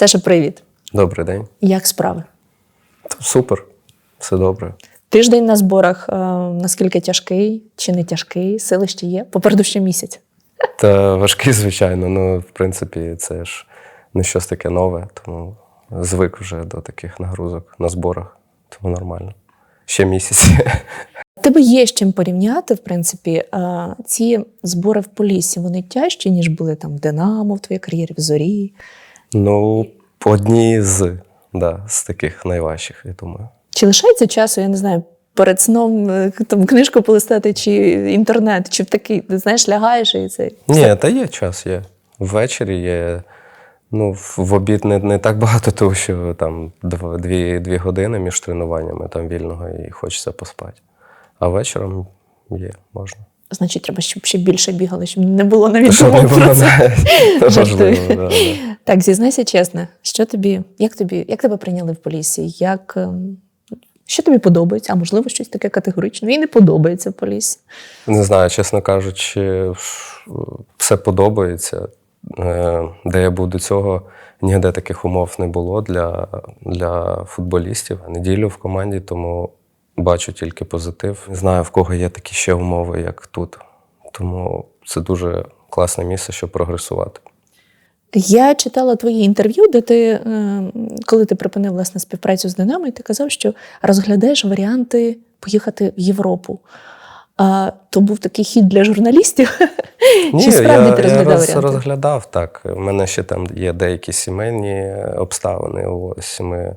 Саша, привіт. Добрий день. Як справи? Супер, все добре. Тиждень на зборах. е, наскільки тяжкий чи не тяжкий? Сили ще є? Попереду ще місяць. Та важкий, звичайно. Ну, в принципі, це ж не щось таке нове, тому звик вже до таких нагрузок на зборах, тому нормально. Ще місяць. Тебе є з чим порівняти, в принципі, е, ці збори в Поліссі, вони тяжчі, ніж були там в Динамо, в твоїй кар'єрі, в зорі. Ну, одні з, да, з таких найважчих, я думаю. Чи лишається часу, я не знаю, перед сном е, там книжку полистати, чи інтернет, чи в такий, ти знаєш, лягаєш і це. Ні, та є час, є. Ввечері є. Ну, в в обід не, не так багато, тому що там дві, дві години між тренуваннями там вільного і хочеться поспати. А вечором є, можна. Значить, треба, щоб ще більше бігали, щоб не було навіть про це. Жартую. Так, зізнайся чесно, що тобі, як тобі, як тебе прийняли в Поліссі? Як, ем, що тобі подобається? А можливо, щось таке категоричне і не подобається в Поліссі. Не знаю, чесно кажучи, все подобається. Е, Де я був до цього, ніде таких умов не було для, для футболістів. Неділю в команді, тому бачу тільки позитив. Не знаю, в кого є такі ще умови, як тут. Тому це дуже класне місце, щоб прогресувати. Я читала твої інтерв'ю, де ти, е, коли ти припинив власне співпрацю з Динамо, і ти казав, що розглядаєш варіанти поїхати в Європу. А то був такий хід для журналістів. Чи справді я, ти я роз, варіанти? розглядав так. У мене ще там є деякі сімейні обставини. Ось ми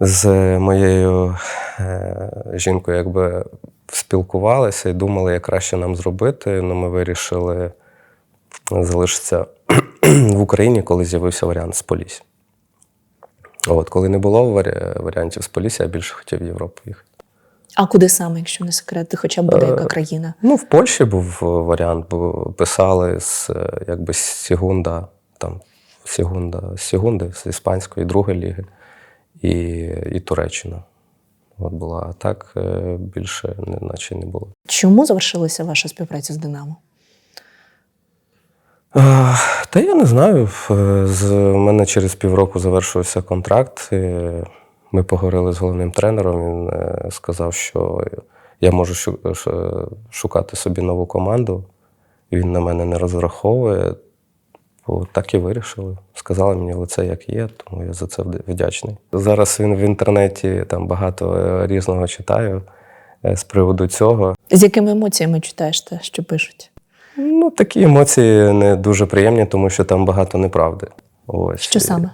з моєю е, жінкою якби спілкувалися і думали, як краще нам зробити. Ну, ми вирішили залишитися в Україні, коли з'явився варіант з Полісі. От, коли не було варі- варіантів з Полісі, я більше хотів в Європу їхати. А куди саме, якщо не секрет, ти хоча б буде яка країна? Ну, в Польщі був варіант, бо писали з якби з Сігунда, там Сігунда, з Сігунди, з іспанської другої ліги і, і Туреччина. От була. А так е, більше наче не було. Чому завершилася ваша співпраця з Динамо? Та я не знаю. Е, З мене через півроку завершився контракт. Ми поговорили з головним тренером. Він е, сказав, що я можу шукати собі нову команду. Він на мене не розраховує. Бо Так і вирішили. Сказали мені лице, як є, тому я за це вдячний. Зараз він в інтернеті там багато е, різного читаю е, з приводу цього. З якими емоціями читаєш те, що пишуть? Ну, такі емоції не дуже приємні, тому що там багато неправди. Ось. Що саме?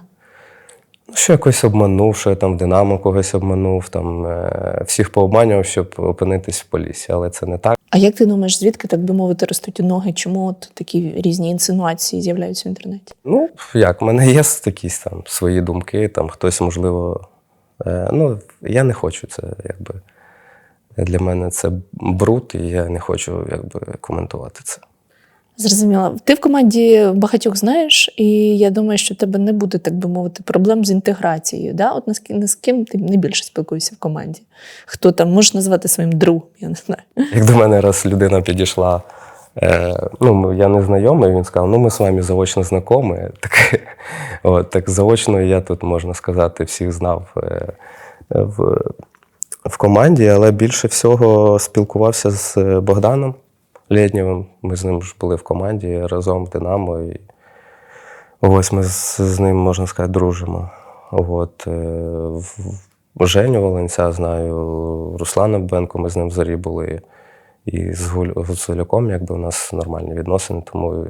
Ну, що якось обманув, що я там Динамо когось обманув, там е, всіх пообманював, щоб опинитись в полісі, але це не так. А як ти думаєш, звідки, так би мовити, ростуть ноги? Чому от такі різні інсинуації з'являються в інтернеті? Ну, як, в мене є якісь там свої думки, там хтось, можливо. Е, ну, я не хочу це, якби. Для мене це бруд, і я не хочу якби, коментувати це. Зрозуміла. Ти в команді багатьох знаєш, і я думаю, що в тебе не буде, так би мовити, проблем з інтеграцією. Да? От з ким, ти найбільше спілкуєшся в команді? Хто там можеш назвати своїм другом? Я не знаю. Як до мене раз людина підійшла, е, ну, я не знайомий, він сказав, ну ми з вами заочно знайомі. Так, от, так заочно я тут, можна сказати, всіх знав е, в, в команді, але більше всього спілкувався з Богданом Лєднєвим. Ми з ним ж були в команді разом в Динамо. І ось ми з, з ним, можна сказати, дружимо. От, е, в- Женю Волинця знаю, Руслана Бенко, ми з ним зарі були. І з Гуцуляком якби у нас нормальні відносини. Тому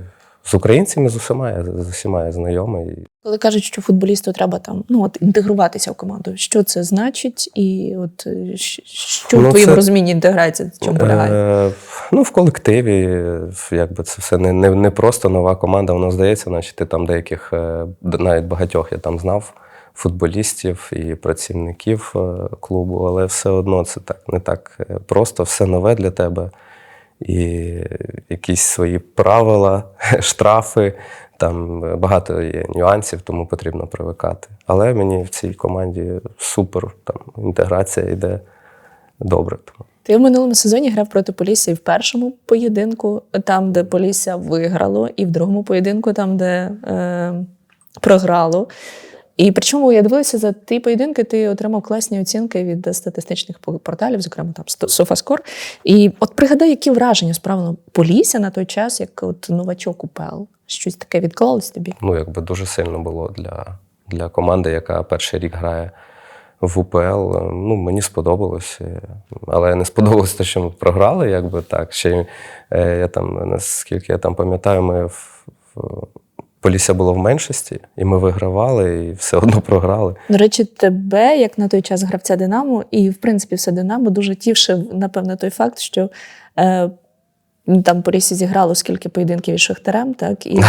з українцями з усіма я, з усіма я знайомий. Коли кажуть, що футболісту треба там ну, от, інтегруватися в команду, що це значить? І от е, що Ну, в твоєму це- розумінні інтеграція в чому полягає? Е, ну, в колективі, е, якби це все не, не, не просто нова команда, воно здається, наче ти там деяких, е, навіть багатьох я там знав, футболістів і працівників е, клубу, але все одно це так не так е, просто, все нове для тебе. І якісь свої правила, штрафи, там багато є нюансів, тому потрібно привикати. Але мені в цій команді супер, там інтеграція йде добре. Ти в минулому сезоні грав проти Полісся і в першому поєдинку, там, де Полісся виграло, і в другому поєдинку, там, де е, програло. І причому я дивилася за ті поєдинки, ти отримав класні оцінки від статистичних порталів, зокрема там Софаскор. І от пригадай, які враження справно Полісся на той час, як от новачок УПЛ. Щось таке відклалось тобі? Ну, якби дуже сильно було для, для команди, яка перший рік грає в УПЛ. Ну, мені сподобалось. е, Але не сподобалось те, що ми програли, якби так. Ще е, я там, наскільки я там пам'ятаю, ми в Полісся було в меншості, і ми вигравали, і все одно програли. До речі, тебе, як на той час гравця Динамо, і в принципі все Динамо дуже тішив, напевно, той факт, що е, там Полісся зіграло скільки поєдинків із Шахтарем, так і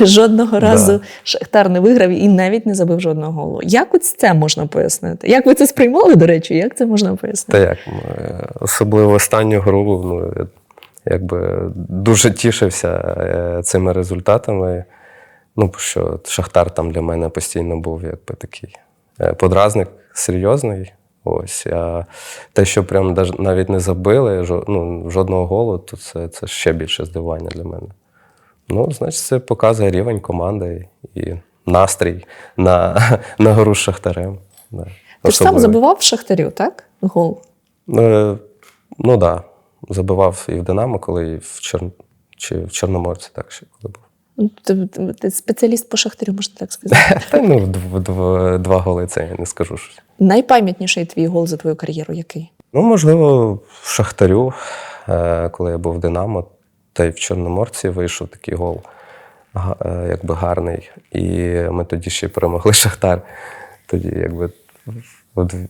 жодного разу Шахтар не виграв і навіть не забив жодного голу. Як от це можна пояснити? Як ви це сприймали, до речі? Як це можна Та пояснити? як, е, особливо останню гру, ну, якби дуже тішився е, цими результатами. Ну, що Шахтар там для мене постійно був якби такий е, подразник серйозний. Ось. А те, що прям навіть не забили ну, жодного голу, то це, це ще більше здивування для мене. Ну, значить, це показує рівень команди і настрій на, на гру з Шахтарем. Да. Ти ж сам забивав в Шахтарю, так? Гол. Е, Ну так. Да. Забивав і в Динамо, коли і в, Чор... чи в Чорноморці, так ще коли був. Ти, спеціаліст по Шахтарю, можна так сказати. Та ну, дв- дв- два голи це я не скажу. Найпам'ятніший твій гол за твою кар'єру який? Ну, можливо, в Шахтарю, е, коли я був в Динамо, та й в Чорноморці вийшов такий гол, е, якби гарний. І ми тоді ще перемогли Шахтар. Тоді якби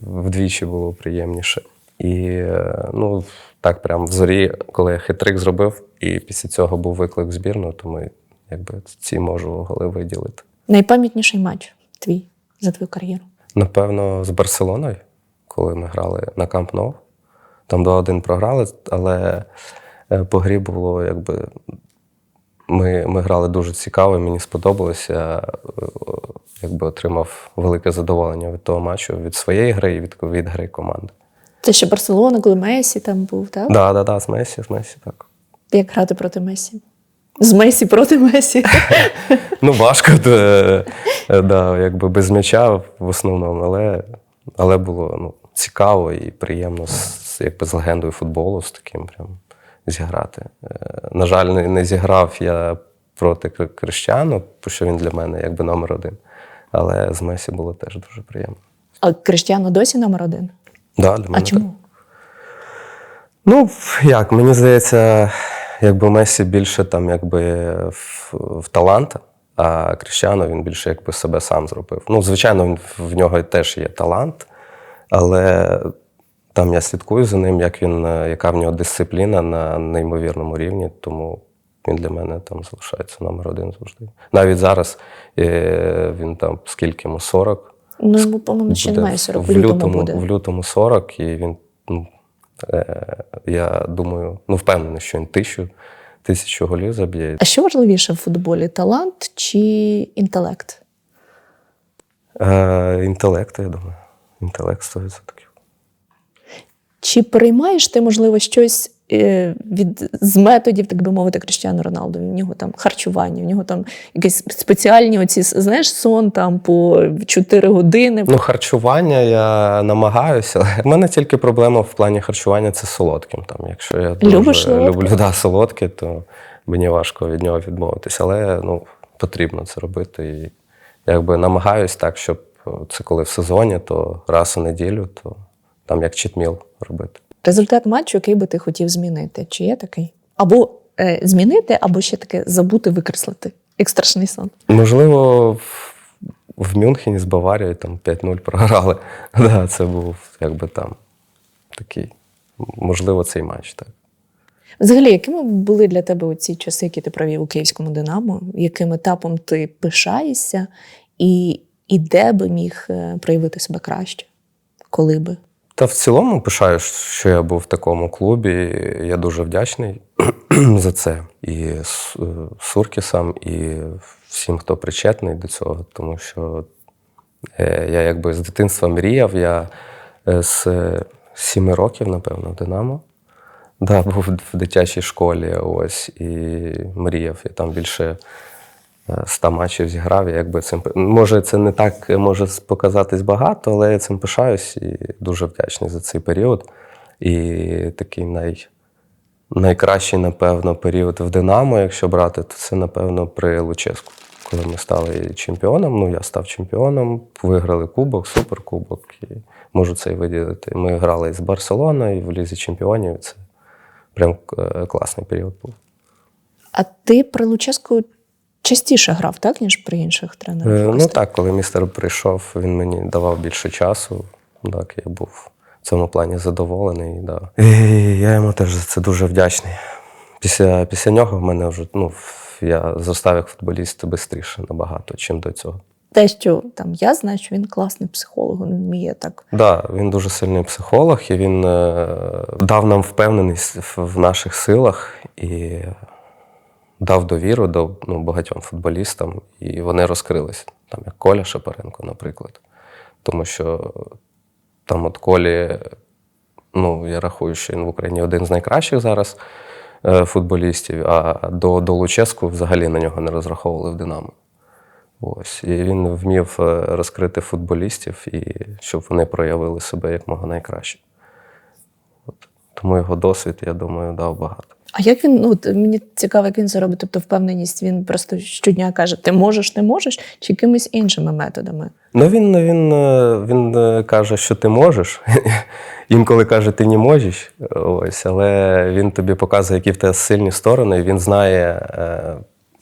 вдвічі було приємніше. І е, ну, так, прям в зорі, коли я хитрик зробив, і після цього був виклик в збірну, то ми якби ці можу голи виділити. Найпам'ятніший матч твій за твою кар'єру. Напевно, з Барселоною, коли ми грали на Камп Нов. Там 2-1 програли, але е, по грі було якби. Ми, ми грали дуже цікаво, мені сподобалося. Я, е, Якби отримав велике задоволення від того матчу, від своєї гри і від, від гри команди. Це ще Барселона, коли Месі там був, так? Так, да, да, да, з Месі, з Месі, так. Як грати проти Месі? З Месі проти Месі. Ну, важко, де, е, да, якби без м'яча в основному, але, але було ну, цікаво і приємно з, якби, з легендою футболу, з таким прям зіграти. Е, На жаль, не, не зіграв я проти Кри- що він для мене якби номер один. Але з Месі було теж дуже приємно. А Криштіану досі номер один. Да, для мене А так. чому? Ну, як, мені здається, якби Месі більше там якби в, в талант, а Кріщано він більше якби себе сам зробив. Ну, звичайно, він, в нього теж є талант, але там я слідкую за ним, як він, е, яка в нього дисципліна на неймовірному рівні, тому він для мене там залишається номер один завжди. Навіть зараз е, він там скільки йому 40. Ну, йому, по-моєму, ще немає 40, в в лютому лютому, буде. в лютому 40, і він, ну, я думаю, ну впевнений, що він тисячу, тисячу голів заб'є. А що важливіше в футболі: талант чи інтелект? Е, інтелект, я думаю. Інтелект 100%. Чи приймаєш ти, можливо, щось е, від з методів, так би мовити, Кріштіану Роналду? В нього там харчування, в нього там якісь спеціальні оці, знаєш, сон там по 4 години. Ну, харчування я намагаюся, в мене тільки проблема в плані харчування це солодким. Там, якщо я дуже Любиш солодке? люблю да, солодке, то мені важко від нього відмовитися. Але ну, потрібно це робити. І якби намагаюсь так, щоб це коли в сезоні, то раз у неділю, то там як читміл робити. Результат матчу, який би ти хотів змінити? Чи є такий? Або е, змінити, або ще таке забути викреслити. Як страшний сон. Можливо, в, в Мюнхені з Баварією там 5-0 програли. Да, це був якби там такий, можливо, цей матч. Так. Взагалі, якими були для тебе ці часи, які ти провів у київському Динамо? Яким етапом ти пишаєшся, і, і де би міг е, проявити себе краще? Коли би? Та в цілому пишаю, що я був в такому клубі. Я дуже вдячний за це. І е, Суркісам, і всім, хто причетний до цього, тому що е, я якби з дитинства мріяв. Я е, з сіми років, напевно, в Динамо. Да, був в дитячій школі, ось, і мріяв. Я там більше 100 матчів зіграв. Я якби цим може, це не так може показатись багато, але я цим пишаюсь і дуже вдячний за цей період. І такий най, найкращий, напевно, період в Динамо, якщо брати, то це, напевно, при Луческу. Коли ми стали чемпіоном, ну я став чемпіоном, виграли кубок, суперкубок. І можу це і виділити. Ми грали з Барселоною в Лізі Чемпіонів. Це прям е, класний період був. А ти при Луческу частіше грав, так, ніж при інших тренерах? Е, Ну так, коли містер прийшов, він мені давав більше часу. Так, я був в цьому плані задоволений. Да. І я йому теж за це дуже вдячний. Після, після нього в мене вже ну, я зростав як футболіст швидше набагато, чим до цього. Те, що там я знаю, що він класний психолог, він вміє так. Так, да, він дуже сильний психолог, і він е, дав нам впевненість в, в наших силах і дав довіру до ну, багатьом футболістам, і вони розкрилися. Там як Коля Шапаренко, наприклад. Тому що там от Колі, ну, я рахую, що він в Україні один з найкращих зараз е, футболістів, а до, до Луческу взагалі на нього не розраховували в Динамо. Ось. І він вмів е, розкрити футболістів і щоб вони проявили себе як мого найкраще. Тому його досвід, я думаю, дав багато. А як він, ну мені цікаво, як він це робить, тобто впевненість, він просто щодня каже: ти можеш, не можеш, чи якимись іншими методами? Ну він, він, е, він е, каже, що ти можеш. Інколи каже, ти не можеш. Ось, але він тобі показує, які в тебе сильні сторони, і він знає, е,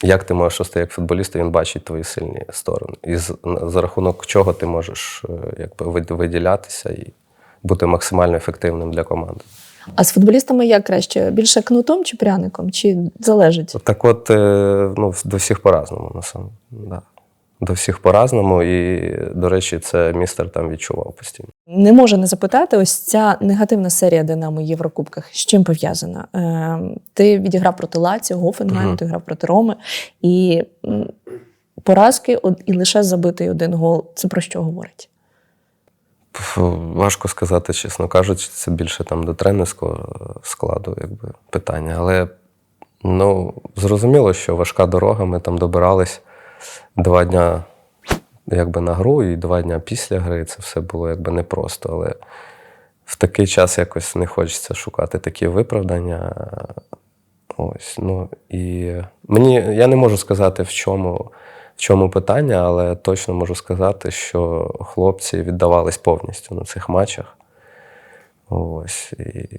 як ти можеш рости як футболіст, і він бачить твої сильні сторони. І з- за рахунок чого ти можеш якби, виділятися і бути максимально ефективним для команди. А з футболістами як краще? Більше кнутом чи пряником? Чи залежить? Так от, е, ну, до всіх по-разному, на самом да. До всіх по-разному, і, до речі, це містер там відчував постійно. Не можу не запитати, ось ця негативна серія Динамо в Єврокубках. З чим пов'язана? Е, ти відіграв проти Лаціо, Гофенгайму, Мгм. ти грав проти Роми. І поразки і лише забитий один гол. Це про що говорить? Пф, Важко сказати, чесно кажучи, це більше там до тренерського е, складу якби, питання. Але ну, зрозуміло, що важка дорога, ми там добирались два дня якби, на гру і два дня після гри. Це все було якби непросто. Але в такий час якось не хочеться шукати такі виправдання. Ось, ну, і мені, я не можу сказати, в чому, в чому питання, але точно можу сказати, що хлопці віддавались повністю на цих матчах. Ось.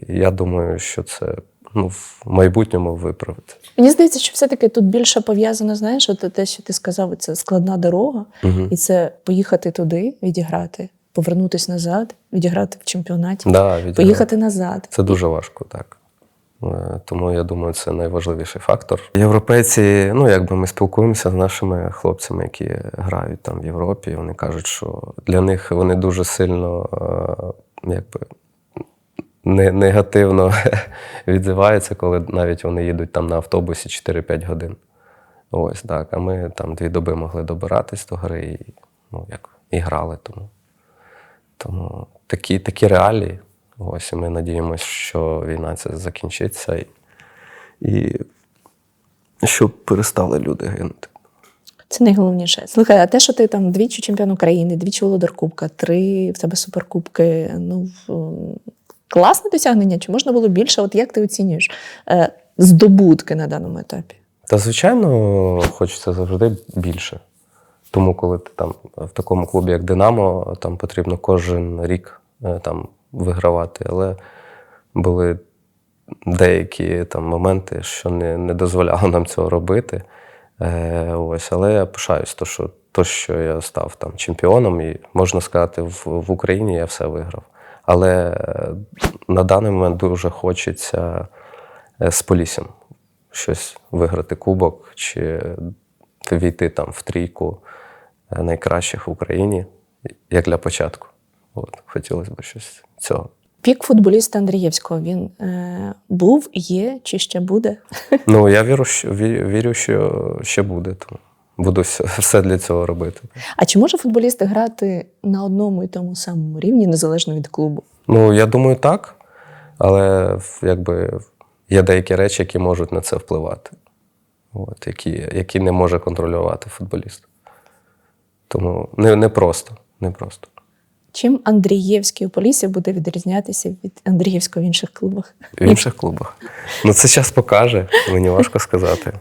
І я думаю, що це ну, в майбутньому виправити. Мені здається, що все-таки тут більше пов'язано, знаєш, от те, що ти сказав, це складна дорога, Угу. і це поїхати туди, відіграти, повернутися назад, відіграти в чемпіонаті, Да, поїхати назад. Це дуже важко, так. Е, Тому я думаю, це найважливіший фактор. Європейці, ну якби ми спілкуємося з нашими хлопцями, які грають там в Європі. Вони кажуть, що для них вони дуже сильно е, якби, не, негативно відзиваються, коли навіть вони їдуть там на автобусі 4-5 годин. Ось так. А ми там дві доби могли добиратись до гри і, ну, як, і грали. Тому. Тому такі, такі реалії. Ось і ми надіємося, що війна ця закінчиться і, і щоб перестали люди гинути. Це найголовніше. Слухай, а те, що ти там двічі чемпіон України, двічі володар Кубка, три в тебе суперкубки. Ну класне досягнення. Чи можна було більше? От як ти оцінюєш е, здобутки на даному етапі? Та, звичайно, хочеться завжди більше. Тому, коли ти там в такому клубі, як Динамо, там потрібно кожен рік е, там, вигравати. Але були деякі там моменти, що не, не дозволяло нам цього робити. Е, ось, але я пишаюсь, то, що, то, що я став там чемпіоном, і можна сказати, в, в Україні я все виграв. Але е, на даний момент дуже хочеться е, з Поліссям щось виграти кубок чи війти там в трійку е, найкращих в Україні, як для початку. От, хотілося б щось цього. Пік футболіста Андрієвського він е, був, є чи ще буде? Ну, я вірю, що, вірю, що ще буде. Тому буду все, для цього робити. А чи може футболіст грати на одному і тому самому рівні, незалежно від клубу? Ну, я думаю, так. Але якби є деякі речі, які можуть на це впливати. от, які, які не може контролювати футболіст. Тому не, не просто. Не просто. Чим Андрієвський у Полісі буде відрізнятися від Андрієвського в інших клубах? В інших клубах. Ну, це час покаже, мені важко сказати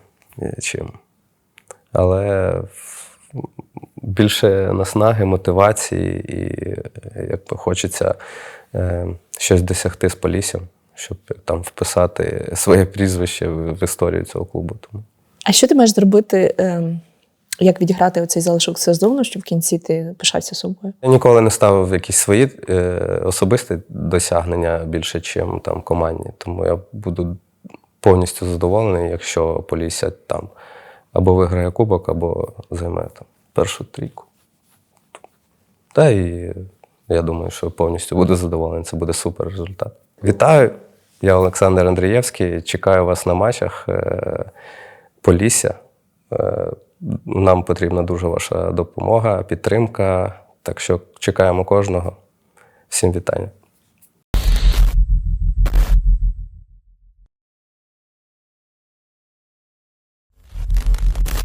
е, чим. Але більше наснаги, мотивації, і е, якби хочеться е, щось досягти з Поліссям, щоб там вписати своє прізвище в, в історію цього клубу. Тому. А що ти маєш зробити, ем, як відіграти оцей залишок сезону, щоб в кінці ти пишався собою? Я ніколи не ставив якісь свої е, особисті досягнення більше, ніж там командні. Тому я буду повністю задоволений, якщо Полісся там або виграє кубок, або займе там першу трійку. Та і я думаю, що повністю буду задоволений. Це буде супер результат. Вітаю! Я Олександр Андрієвський. Чекаю вас на матчах е, Полісся. Е, Нам потрібна дуже ваша допомога, підтримка. Так що чекаємо кожного. Всім вітання.